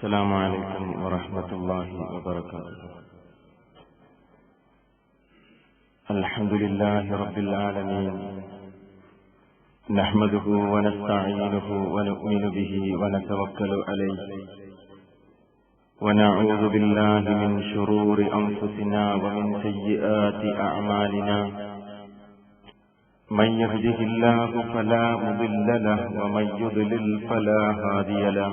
السلام عليكم ورحمة الله وبركاته. الحمد لله رب العالمين. نحمده ونستعينه ونؤمن به ونتوكل عليه. ونعوذ بالله من شرور أنفسنا ومن سيئات أعمالنا. من يهده الله فلا مضل له ومن يضلل فلا هادي له.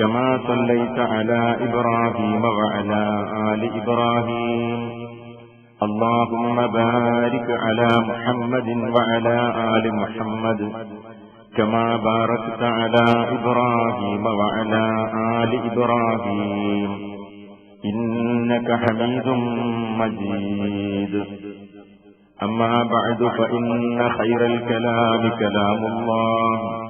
كما صليت على إبراهيم وعلى آل إبراهيم. اللهم بارك على محمد وعلى آل محمد كما باركت على إبراهيم وعلى آل إبراهيم. إنك حميد مجيد. أما بعد فإن خير الكلام كلام الله.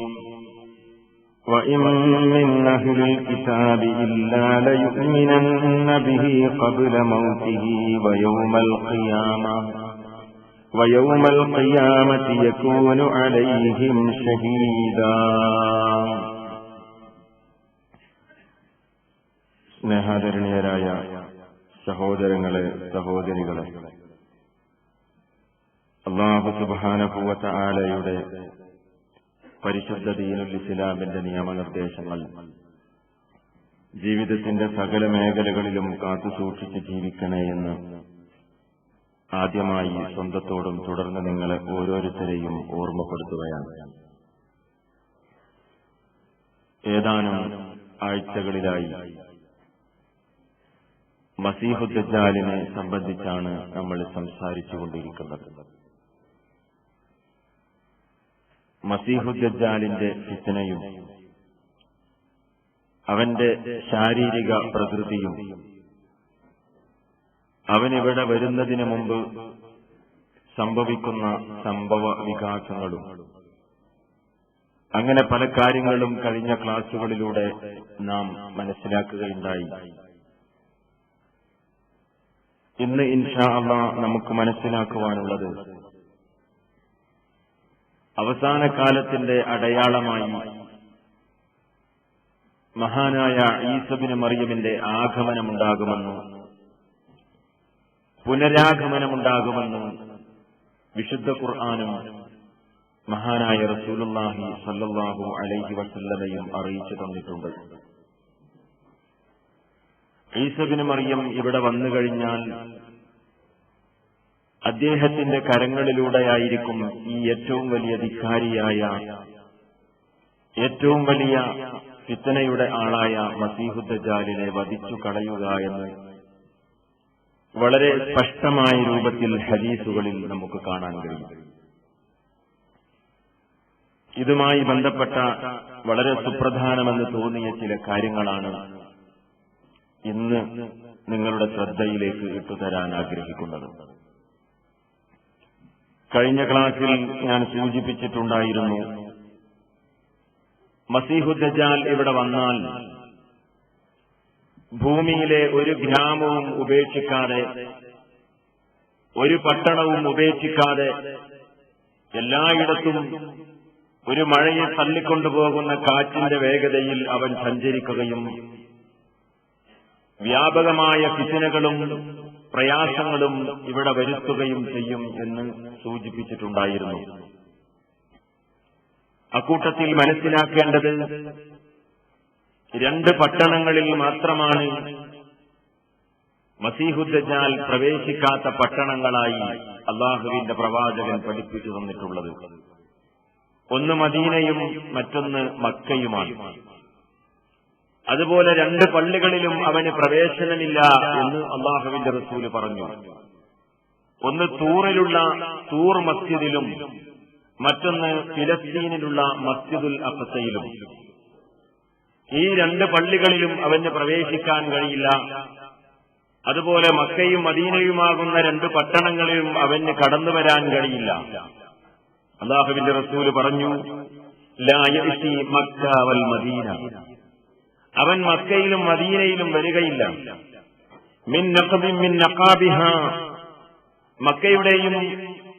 وإن من أهل الكتاب إلا ليؤمنن به قبل موته ويوم القيامة ويوم القيامة يكون عليهم شهيدا സ്നേഹാദരണീയരായ സഹോദരങ്ങളെ സഹോദരികളെ അള്ളാഹു സുബാനഭൂവത്ത ആലയുടെ പരിശുദ്ധ ഇസ്ലാമിന്റെ നിയമനിർദ്ദേശങ്ങൾ. ജീവിതത്തിന്റെ സകല മേഖലകളിലും കാത്തുസൂക്ഷിച്ച് ജീവിക്കണേ എന്ന് ആദ്യമായി സ്വന്തത്തോടും തുടർന്ന് നിങ്ങളെ ഓരോരുത്തരെയും ഓർമ്മപ്പെടുത്തുകയാണ്. ഏതാനും ആഴ്ചകളിലായി മസീഹുദ്ദാലിനെ സംബന്ധിച്ചാണ് നമ്മൾ സംസാരിച്ചുകൊണ്ടിരിക്കുന്നത്. മസീഹുദ്ദാലിന്റെ ഫിത്തനയും അവന്റെ ശാരീരിക പ്രകൃതിയും. അവനിവിടെ വരുന്നതിന് മുമ്പ് സംഭവിക്കുന്ന സംഭവ വികാസങ്ങളും അങ്ങനെ പല കാര്യങ്ങളും കഴിഞ്ഞ ക്ലാസുകളിലൂടെ നാം മനസ്സിലാക്കുകയുണ്ടായി. ഇന്ന് ഇൻഷാ അള്ള നമുക്ക് മനസ്സിലാക്കുവാനുള്ളത് അവസാന കാലത്തിന്റെ അടയാളമായി മഹാനായ ഈസബിന് മറിയമിന്റെ ആഗമനമുണ്ടാകുമെന്നും പുനരാഗമനമുണ്ടാകുമെന്നും വിശുദ്ധ ഖുർആാനും മഹാനായ റസൂലുല്ലാഹി സല്ലാഹു അലൈഹി വസല്ലമയും അറിയിച്ചു തന്നിട്ടുണ്ട്. ഈസബിന് മറിയം ഇവിടെ വന്നു കഴിഞ്ഞാൽ അദ്ദേഹത്തിന്റെ കരങ്ങളിലൂടെയായിരിക്കും ഈ ഏറ്റവും വലിയ ധിക്കാരിയായ ഏറ്റവും വലിയ ഫിത്തനയുടെ ആളായ മസീഹുദ്ദജാലിനെ വധിച്ചു കളയുക എന്ന് വളരെ സ്പഷ്ടമായ രൂപത്തിൽ ഹദീസുകളിൽ നമുക്ക് കാണാൻ കഴിയും. ഇതുമായി ബന്ധപ്പെട്ട വളരെ സുപ്രധാനമെന്ന് തോന്നിയ ചില കാര്യങ്ങളാണ് ഇന്ന് നിങ്ങളുടെ ശ്രദ്ധയിലേക്ക് ഇട്ടുതരാൻ ആഗ്രഹിക്കുന്നത്. കഴിഞ്ഞ ക്ലാസിൽ ഞാൻ സൂചിപ്പിച്ചിട്ടുണ്ടായിരുന്നു മസീഹുദ്ദജാൽ ഇവിടെ വന്നാൽ ഭൂമിയിലെ ഒരു ഗ്രാമവും ഉപേക്ഷിക്കാതെ ഒരു പട്ടണവും ഉപേക്ഷിക്കാതെ എല്ലായിടത്തും ഒരു മഴയെ തള്ളിക്കൊണ്ടുപോകുന്ന കാറ്റിന്റെ വേഗതയിൽ അവൻ സഞ്ചരിക്കുകയും വ്യാപകമായ ഫിത്തിനകളും പ്രയാസങ്ങളും ഇവിടെ വരുത്തുകയും ചെയ്യും എന്ന് സൂചിപ്പിച്ചിട്ടുണ്ടായിരുന്നു. അക്കൂട്ടത്തിൽ മനസ്സിലാക്കേണ്ടത് രണ്ട് പട്ടണങ്ങളിൽ മാത്രമാണ് മസീഹുദ്ദജാൽ പ്രവേശിക്കാത്ത പട്ടണങ്ങളായി അള്ളാഹുവിന്റെ പ്രവാചകൻ പഠിപ്പിച്ചു തന്നിട്ടുള്ളത്. ഒന്ന് മദീനയും മറ്റൊന്ന് മക്കയുമാണ്. അതുപോലെ രണ്ട് പള്ളികളിലും അവന് പ്രവേശനമില്ല എന്ന് അള്ളാഹുവിന്റെ റസൂൽ പറഞ്ഞു. ഒന്ന് തൂറിലുള്ള തൂർ മസ്ജിദിലും മറ്റൊന്ന് ഫിലസ്തീനിലുള്ള മസ്ജിദുൽ അഫസയിലും ഈ രണ്ട് പള്ളികളിലും അവന് പ്രവേശിക്കാൻ കഴിയില്ല. അതുപോലെ മക്കയും മദീനയുമാകുന്ന രണ്ട് പട്ടണങ്ങളിലും അവന് കടന്നു വരാൻ കഴിയില്ല. അള്ളാഹുവിന്റെ റസൂൽ പറഞ്ഞു മക്ക വൽ മദീന. അവൻ മക്കയിലും മദീനയിലും വരികയില്ല. മിൻ മിൻ നഖാബിഹ. മക്കയുടെയും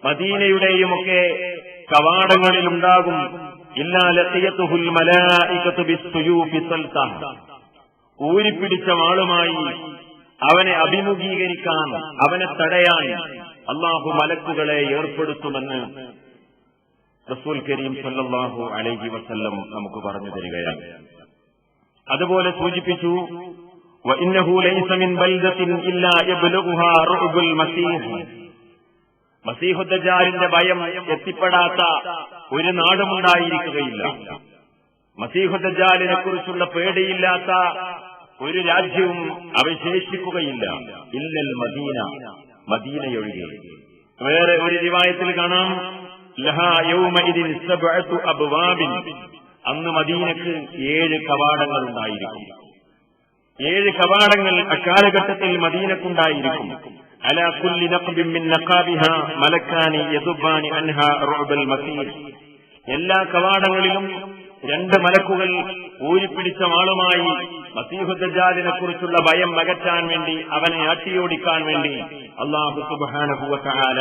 മദീനയുടെയും ഒക്കെ ബിസ്സുയൂഫി സൽസ ഊരിപ്പിടിച്ച ആളുമായി അവനെ അഭിമുഖീകരിക്കാൻ അവനെ തടയാൻ അള്ളാഹു മലക്കുകളെ ഏർപ്പെടുത്തുമെന്ന് റസൂൽ കരീം സല്ലാഹു അലൈഹി വസല്ലം നമുക്ക് പറഞ്ഞു തരികയാണ്. അതുപോലെ സൂചിപ്പിച്ചു മസീഹുദ്ജാലിന്റെ ഭയം എത്തിപ്പെടാത്ത ഒരു നാടുമുണ്ടായിരിക്കുകയില്ല. മസീഹുദ്ജാലിനെ കുറിച്ചുള്ള പേടിയില്ലാത്ത ഒരു രാജ്യവും അവശേഷിക്കുകയില്ല. ഇല്ലൽ മദീന മദീനയൊഴികെ. വേറെ ഒരു ദിവായത്തിൽ കാണാം അബ്വാബിൻ. അന്ന് മദീനക്ക് ഏഴ് കവാടങ്ങൾ ഉണ്ടായിരിക്കും ഏഴ് കവാടങ്ങൾ അക്കാലഘട്ടത്തിൽ മദീനക്കുണ്ടായിരിക്കും. അല കുല്ലി മസീഹ്. എല്ലാ കവാടങ്ങളിലും രണ്ട് മലക്കുകൾ ഊരിപ്പിടിച്ച ആളുമായി മസീഹുദ്ദാലിനെ കുറിച്ചുള്ള ഭയം അകറ്റാൻ വേണ്ടി അവനെ അട്ടിയോടിക്കാൻ വേണ്ടി അള്ളാഹു സുബാനുഭവത്താല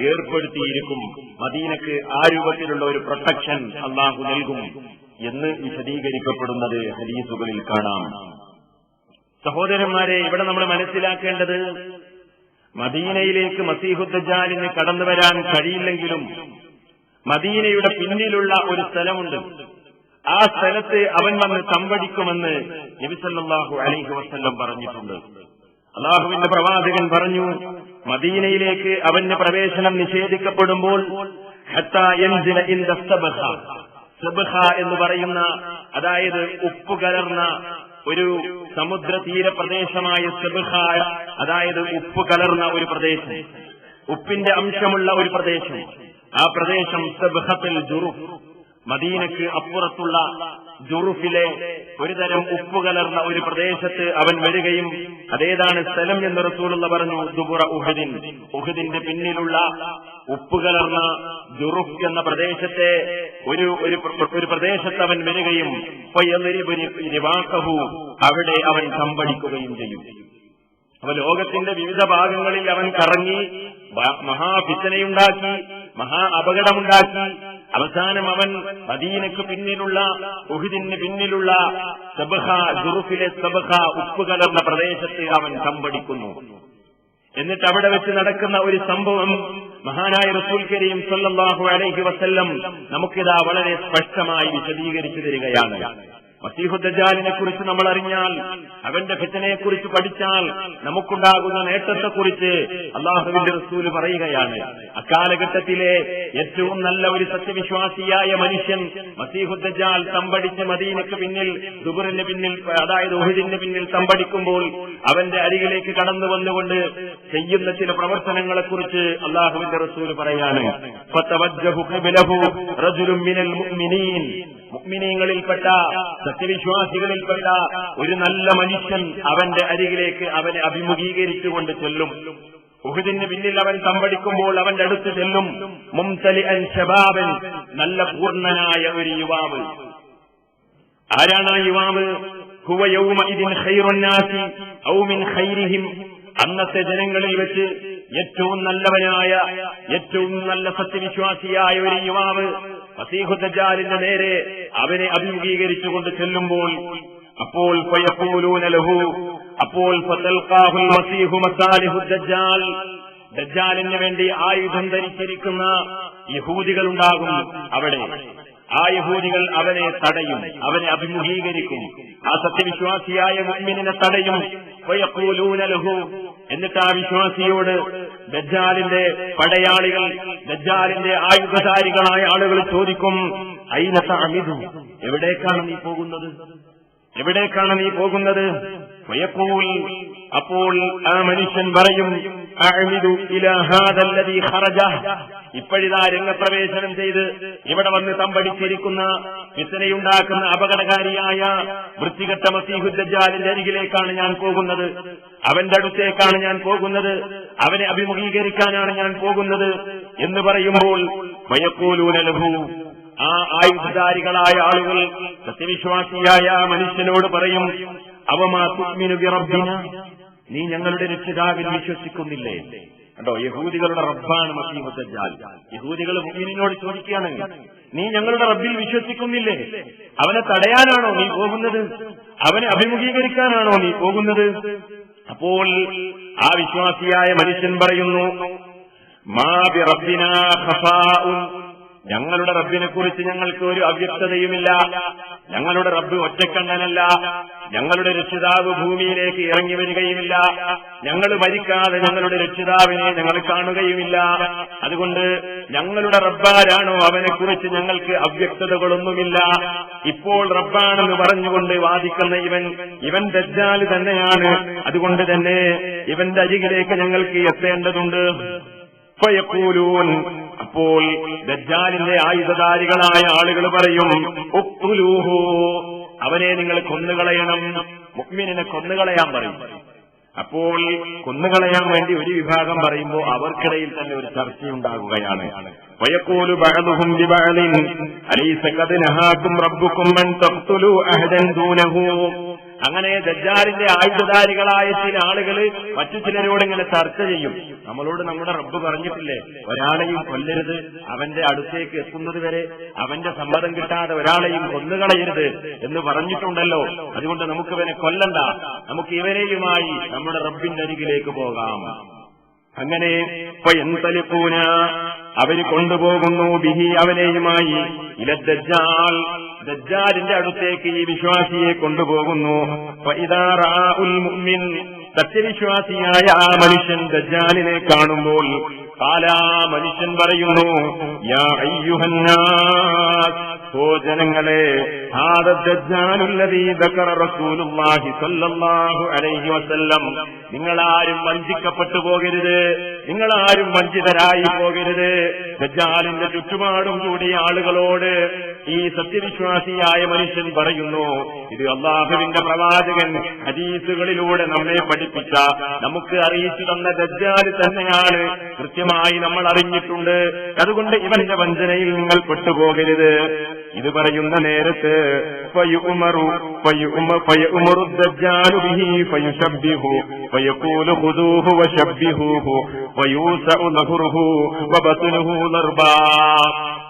ഏർപ്പെടുത്തിയിരിക്കും. മദീനക്ക് ആ രൂപത്തിലുള്ള ഒരു പ്രൊട്ടക്ഷൻ അള്ളാഹു നൽകും എന്ന് വിശദീകരിക്കപ്പെടുന്നത് ഹദീസുകളിൽ കാണാം. സഹോദരന്മാരെ ഇവിടെ നമ്മൾ മനസ്സിലാക്കേണ്ടത് മദീനയിലേക്ക് മസീഹുദ്ദാലിന് കടന്നു വരാൻ കഴിയില്ലെങ്കിലും മദീനയുടെ പിന്നിലുള്ള ഒരു സ്ഥലമുണ്ട്. ആ സ്ഥലത്ത് അവൻ വന്ന് സംവടിക്കുമെന്ന് നബിസല്ലാഹു അലൈഹി വസ്ല്ലം പറഞ്ഞിട്ടുണ്ട്. അള്ളാഹുവിന്റെ പ്രവാചകൻ പറഞ്ഞു മദീനയിലേക്ക് അവന് പ്രവേശനം നിഷേധിക്കപ്പെടുമ്പോൾ സബഹ. എന്ന് പറയുന്ന അതായത് ഉപ്പ് കലർന്ന ഒരു സമുദ്ര തീരപ്രദേശമായ സബഹ അതായത് ഉപ്പ് കലർന്ന ഒരു പ്രദേശം. ഉപ്പിന്റെ അംശമുള്ള ഒരു പ്രദേശം. ആ പ്രദേശം സബഹത്തിൽ ജുറുഫ് മദീനക്ക് അപ്പുറത്തുള്ള ജുറുഫിലെ ഒരുതരം ഉപ്പ് കലർന്ന ഒരു പ്രദേശത്ത് അവൻ വരികയും അതേതാണ് സ്ഥലം എന്ന് റസൂലുള്ള പറഞ്ഞു ദുബുറ ഉഹദിൻ. ഉഹദിന്റെ പിന്നിലുള്ള ഉപ്പ് കലർന്ന ജുറുഫ് എന്ന പ്രദേശത്തെ ഒരു ഒരു പ്രദേശത്ത് അവൻ വരികയും അവിടെ അവൻ കമ്പടിക്കുകയും ചെയ്യും. അപ്പൊ ലോകത്തിന്റെ വിവിധ ഭാഗങ്ങളിൽ അവൻ കറങ്ങി മഹാഭിച്ചനയുണ്ടാക്കി മഹാ അപകടമുണ്ടാക്കി അവസാനം അവൻ മദീനക്ക് പിന്നിലുള്ള ഉഹിദിന് പിന്നിലുള്ള സബഹ ജുറുഫിലെ സബഹ ഉപ്പ് കലർന്ന പ്രദേശത്തെ അവൻ കമ്പടിക്കുന്നു എന്നിട്ട് അവിടെ വെച്ച് നടക്കുന്ന ഒരു സംഭവം മഹാനായ റസൂൽ കരീം സല്ലാഹു അലൈഹി വസല്ലം നമുക്കിതാ വളരെ സ്പഷ്ടമായി വിശദീകരിച്ചു തരികയാണ്. മസീഹുദ്ദാലിനെ കുറിച്ച് നമ്മൾ അറിഞ്ഞാൽ അവന്റെ ഭജനയെ കുറിച്ച് പഠിച്ചാൽ നമുക്കുണ്ടാകുന്ന നേട്ടത്തെക്കുറിച്ച് അള്ളാഹുവിന്റെ റസൂൽ പറയുകയാണ്. അക്കാലഘട്ടത്തിലെ ഏറ്റവും നല്ല ഒരു സത്യവിശ്വാസിയായ മനുഷ്യൻ മസീഹുദ്ദാൽ തമ്പടിച്ച് മദീനക്ക് പിന്നിൽ ദുബറിന് പിന്നിൽ അതായത് ഒഹിദിന് പിന്നിൽ തമ്പടിക്കുമ്പോൾ അവന്റെ അരികിലേക്ക് കടന്നു വന്നുകൊണ്ട് ചെയ്യുന്ന ചില പ്രവർത്തനങ്ങളെ കുറിച്ച് അള്ളാഹുവിന്റെ റസൂൽ പറയാണ്. മുഅ്മിനീങ്ങളിൽപ്പെട്ട സത്യവിശ്വാസികളിൽപ്പെട്ട ഒരു നല്ല മനുഷ്യൻ അവന്റെ അരികിലേക്ക് അവനെ അഭിമുഖീകരിച്ചുകൊണ്ട് ചെല്ലും. ഉഹുദിന് പിന്നിൽ അവൻ തമ്പടിക്കുമ്പോൾ അവന്റെ അടുത്ത് ചെല്ലും. മുംതലി അൻ ഷബാബൻ നല്ല പൂർണനായ ഒരു യുവാവ്. ആരാണ് ആ യുവാവ്? ഹുവ ഇതിൻ ഖൈറുന്നാസി ഔ മിൻ ഖൈരിഹിം. അന്നത്തെ ജനങ്ങളിൽ വെച്ച് ഏറ്റവും നല്ലവനായ ഏറ്റവും നല്ല സത്യവിശ്വാസിയായ ഒരു യുവാവ് ഫസീഹുദ്ജാലിന്റെ നേരെ അവനെ അഭിമുഖീകരിച്ചുകൊണ്ട് ചെല്ലുമ്പോൾ അപ്പോൾ ലഹു അപ്പോൾ ദജ്ജാലിന് വേണ്ടി ആയുധം ധരിച്ചിരിക്കുന്ന യഹൂദികളുണ്ടാകും അവിടെ. ആ യഹൂദികൾ അവനെ തടയും അവനെ അഭിമുഖീകരിക്കും. ആ സത്യവിശ്വാസിയായ മുഅ്മിനെ തടയും. ലഹു. എന്നിട്ട് ആ വിശ്വാസിയോട് ദജ്ജാലിന്റെ പടയാളികൾ ദജ്ജാലിന്റെ ആയുധധാരികളായ ആളുകൾ ചോദിക്കും അയിനത്ത അമിതു എവിടേക്കാണ് നീ പോകുന്നത്? എവിടേക്കാണ് നീ പോകുന്നത്? അപ്പോൾ ആ മനുഷ്യൻ പറയും ഇപ്പോഴിതാ രംഗപ്രവേശനം ചെയ്ത് ഇവിടെ വന്ന് തമ്പടിച്ചിരിക്കുന്ന വിത്തനയുണ്ടാക്കുന്ന അപകടകാരിയായ വൃത്തികെട്ട മസീഹുദ്ദാലിന്റെ അരികിലേക്കാണ് ഞാൻ പോകുന്നത്. അവന്റെ അടുത്തേക്കാണ് ഞാൻ പോകുന്നത്. അവനെ അഭിമുഖീകരിക്കാനാണ് ഞാൻ പോകുന്നത് എന്ന് പറയുമ്പോൾ വയക്കൂലൂനലഹു ആ ആയുധധാരികളായ ആളുകൾ സത്യവിശ്വാസിയായ മനുഷ്യനോട് പറയും അവമാ തുഗ്മിനു ബിറബ്ബിന? നീ ഞങ്ങളുടെ രക്ഷിതാവിൽ വിശ്വസിക്കുന്നില്ലേ? കണ്ടോ യഹൂദികളുടെ റബ്ബാണ് മസീമുദ്ദാൽ യഹൂദികൾ മുഅ്മിനോട് ചോദിക്കുകയാണ് നീ ഞങ്ങളുടെ റബ്ബിൽ വിശ്വസിക്കുന്നില്ലേ? അവനെ തടയാനാണോ നീ പോകുന്നത്? അവനെ അഭിമുഖീകരിക്കാനാണോ നീ പോകുന്നത്? അപ്പോൾ ആ വിശ്വാസിയായ മനുഷ്യൻ പറയുന്നു മാ ബി റബ്ബിനാ ഞങ്ങളുടെ റബ്ബിനെ കുറിച്ച് ഞങ്ങൾക്ക് ഒരു അവ്യക്തതയുമില്ല. ഞങ്ങളുടെ റബ്ബ് ഒറ്റക്കണ്ണനല്ല. ഞങ്ങളുടെ രക്ഷിതാവ് ഭൂമിയിലേക്ക് ഇറങ്ങി വരികയുമില്ല. ഞങ്ങൾ മരിക്കാതെ ഞങ്ങളുടെ രക്ഷിതാവിനെ ഞങ്ങൾ കാണുകയുമില്ല. അതുകൊണ്ട് ഞങ്ങളുടെ റബ്ബാരാണോ അവനെ കുറിച്ച് ഞങ്ങൾക്ക് അവ്യക്തതകളൊന്നുമില്ല. ഇപ്പോൾ റബ്ബാണെന്ന് പറഞ്ഞുകൊണ്ട് വാദിക്കുന്ന ഇവൻ ഇവൻ ദജ്ജാൽ തന്നെയാണ്. അതുകൊണ്ട് തന്നെ ഇവന്റെ അരികിലേക്ക് ഞങ്ങൾക്ക് എത്തേണ്ടതുണ്ട്. അപ്പോൾ ദജ്ജാലിന്റെ ആയുധധാരികളായ ആളുകൾ പറയും ഉഖ്തുലൂഹു അവനെ നിങ്ങൾ കൊന്നുകളയണം. മുക്മിനെ കൊന്നുകളയാൻ പറയും. അപ്പോൾ കൊന്നുകളയാൻ വേണ്ടി ഒരു വിഭാഗം പറയുമ്പോൾ അവർക്കിടയിൽ തന്നെ ഒരു ചർച്ചയുണ്ടാകുകയാണ്. അങ്ങനെ ദജ്ജാലിന്റെ ആയുധധാരികളായ ചില ആളുകൾ മറ്റു ചിലരോട് ഇങ്ങനെ ചർച്ച ചെയ്യും. നമ്മളോട് നമ്മുടെ റബ്ബ് പറഞ്ഞിട്ടില്ലേ ഒരാളെയും കൊല്ലരുത് അവന്റെ അടുത്തേക്ക് എത്തുന്നത് വരെ അവന്റെ സമ്മതം കിട്ടാതെ ഒരാളെയും കൊന്നുകളയരുത് എന്ന് പറഞ്ഞിട്ടുണ്ടല്ലോ. അതുകൊണ്ട് നമുക്ക് ഇവനെ കൊല്ലണ്ട. നമുക്ക് ഇവരെയുമായി നമ്മുടെ റബ്ബിന്റെ അരികിലേക്ക് പോകാം. അങ്ങനെ എന്തലിപ്പൂന അവർ കൊണ്ടുപോകുന്നു ബിഹി അവനെയുമായി. ഇല ദജ്ജാൽ ദജ്ജാലിന്റെ അടുത്തേക്ക് ഈ വിശ്വാസിയെ കൊണ്ടുപോകുന്നു. സത്യവിശ്വാസിയായ ആ മനുഷ്യൻ ദജ്ജാലിനെ കാണുമ്പോൾ കാലാ മനുഷ്യൻ പറയുന്നു യാ അയ്യുഹന്നാസ് ഓ ജനങ്ങളെ നിങ്ങളാരും വഞ്ചിക്കപ്പെട്ടു പോകരുത്. നിങ്ങളാരും വഞ്ചിതരായി പോകരുത്. ദജ്ജാലിന്റെ ചുറ്റുപാടും കൂടിയ ആളുകളോട് ഈ സത്യവിശ്വാസിയായ മനുഷ്യൻ പറയുന്നു ഇത് അള്ളാഹുവിന്റെ പ്രവാചകൻ ഹദീസുകളിലൂടെ നമ്മെ പഠിപ്പിച്ച നമുക്ക് അറിയിച്ചു തന്ന ദജ്ജാൽ തന്നെയാണ് കൃത്യമായി നമ്മൾ അറിഞ്ഞിട്ടുണ്ട്. അതുകൊണ്ട് ഇവന്റെ വഞ്ചനയിൽ നിങ്ങൾ പെട്ടുപോകരുത്. ഇത് പറയുന്ന നേരത്ത് ഫയുമറു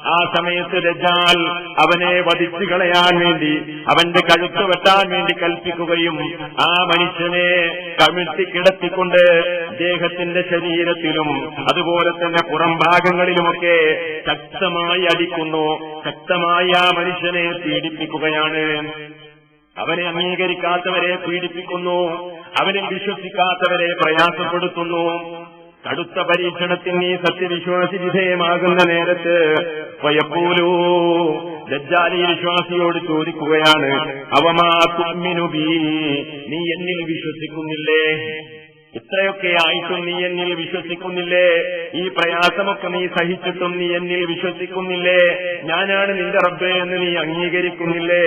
ആ സമയത്ത് രജാൽ അവനെ വധിച്ചു കളയാൻ വേണ്ടി അവന്റെ കഴുത്ത് വെട്ടാൻ വേണ്ടി കൽപ്പിക്കുകയും ആ മനുഷ്യനെ കമിഴ്ത്തി കിടത്തിക്കൊണ്ട് അദ്ദേഹത്തിന്റെ ശരീരത്തിലും അതുപോലെ തന്നെ പുറം ഭാഗങ്ങളിലുമൊക്കെ ശക്തമായി അടിക്കുന്നു. ശക്തമായി ആ മനുഷ്യനെ പീഡിപ്പിക്കുകയാണ്. അവനെ അംഗീകരിക്കാത്തവരെ പീഡിപ്പിക്കുന്നു. അവനെ വിശ്വസിക്കാത്തവരെ പ്രയാസപ്പെടുത്തുന്നു. കടുത്ത പരീക്ഷണത്തിന് ഈ സത്യവിശ്വാസി വിധേയമാകുന്ന നേരത്ത് വയപ്പൂലൂ ദജ്ജാലി വിശ്വാസിയോട് ചോദിക്കുകയാണ് അവമാ തുമ്മിനുബീ? നീ എന്നിൽ വിശ്വസിക്കുന്നില്ലേ? ഇത്രയൊക്കെ ആയിട്ടും നീ എന്നിൽ വിശ്വസിക്കുന്നില്ലേ? ഈ പ്രയാസമൊക്കെ നീ സഹിച്ചിട്ടും നീ എന്നിൽ വിശ്വസിക്കുന്നില്ലേ? ഞാനാണ് നിന്റെ റബ്ബേ എന്ന് നീ അംഗീകരിക്കുന്നില്ലേ?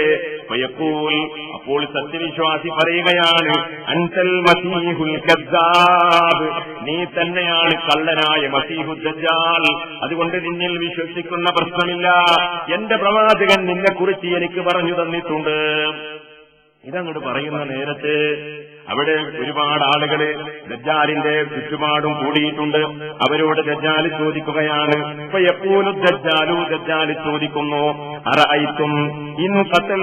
പയപ്പോൾ അപ്പോൾ സത്യവിശ്വാസി പറയുകയാണ് അൻസൽ മസീഹുൽ നീ തന്നെയാണ് കള്ളനായ മസീഹു ദജാൽ അതുകൊണ്ട് നിന്നിൽ വിശ്വസിക്കുന്ന പ്രശ്നമില്ല. എന്റെ പ്രവാചകൻ നിന്നെക്കുറിച്ച് എനിക്ക് പറഞ്ഞു തന്നിട്ടുണ്ട്. ഇതങ്ങോട്ട് പറയുന്ന നേരത്ത് അവിടെ ഒരുപാട് ആളുകൾ ദജ്ജാലിന്റെ ചുറ്റുപാടും കൂടിയിട്ടുണ്ട്. അവരോട് ദജ്ജാൽ ചോദിക്കുകയാണ് ഇപ്പൊ എപ്പോഴും ദജ്ജാലു ദജ്ജാൽ ചോദിക്കുന്നു? ഇൻ കത്തൽ